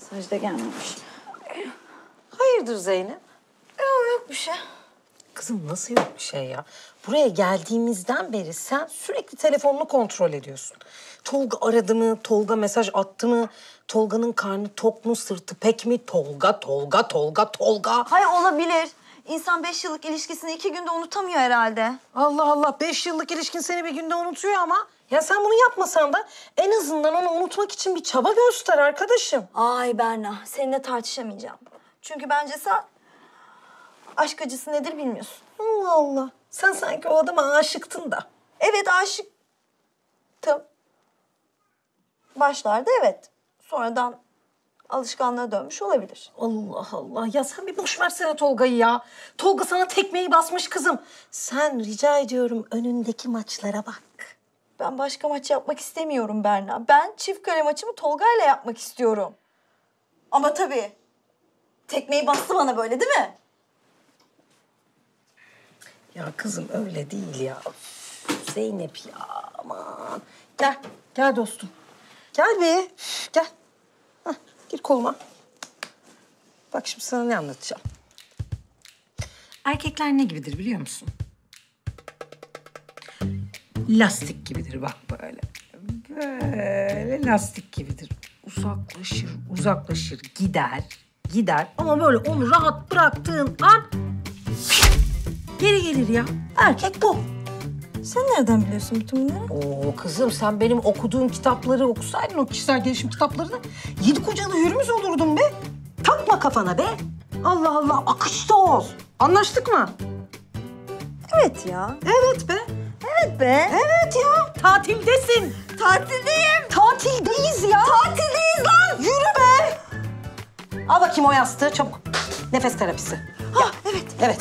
Mesaj da gelmemiş. Hayırdır Zeynep? Yok yok bir şey. Kızım nasıl yok bir şey ya? Buraya geldiğimizden beri sen sürekli telefonunu kontrol ediyorsun. Tolga aradı mı? Tolga mesaj attı mı? Tolga'nın karnı tok mu? Sırtı pek mi? Tolga, Tolga, Tolga, Tolga. Hay olabilir. İnsan beş yıllık ilişkisini iki günde unutamıyor herhalde. Allah Allah. Beş yıllık ilişkin seni bir günde unutuyor ama. Ya sen bunu yapmasan da en azından onu unutmak için bir çaba göster arkadaşım. Ay Berna, seninle tartışamayacağım. Çünkü bence sen aşk acısı nedir bilmiyorsun. Allah Allah. Sen sanki o adama aşıktın da. Evet aşıktım. Başlarda evet. Sonradan alışkanlığa dönmüş olabilir. Allah Allah. Ya sen bir boş versene Tolga'yı ya. Tolga sana tekmeyi basmış kızım. Sen rica ediyorum önündeki maçlara bak. Ben başka maç yapmak istemiyorum Berna. Ben çift kale maçımı Tolga'yla yapmak istiyorum. Ama tabii tekmeyi bastı bana böyle değil mi? Ya kızım öyle değil ya. Üf, Zeynep ya aman. Gel, gel dostum. Gel be, Üf, gel. Hah, gir koluma. Bak şimdi sana ne anlatacağım. Erkekler ne gibidir biliyor musun? Lastik gibidir bak böyle. Böyle lastik gibidir. Uzaklaşır, uzaklaşır, gider, gider. Ama böyle onu rahat bıraktığın an geri gelir ya. Erkek bu. Sen nereden biliyorsun bütün bunları? Oo kızım sen benim okuduğum kitapları okusaydın o kişisel gelişim kitaplarını yedi kocalı hürümüz olurdun be. Takma kafana be. Allah Allah akışta ol. Anlaştık mı? Evet ya. Evet be. Evet be. Evet ya. Tatildesin. Tatildeyim. Tatildeyiz ya. Tatildeyiz lan. Yürü be. Al bakayım o yastığı çabuk. Nefes terapisi. Ha evet. Evet.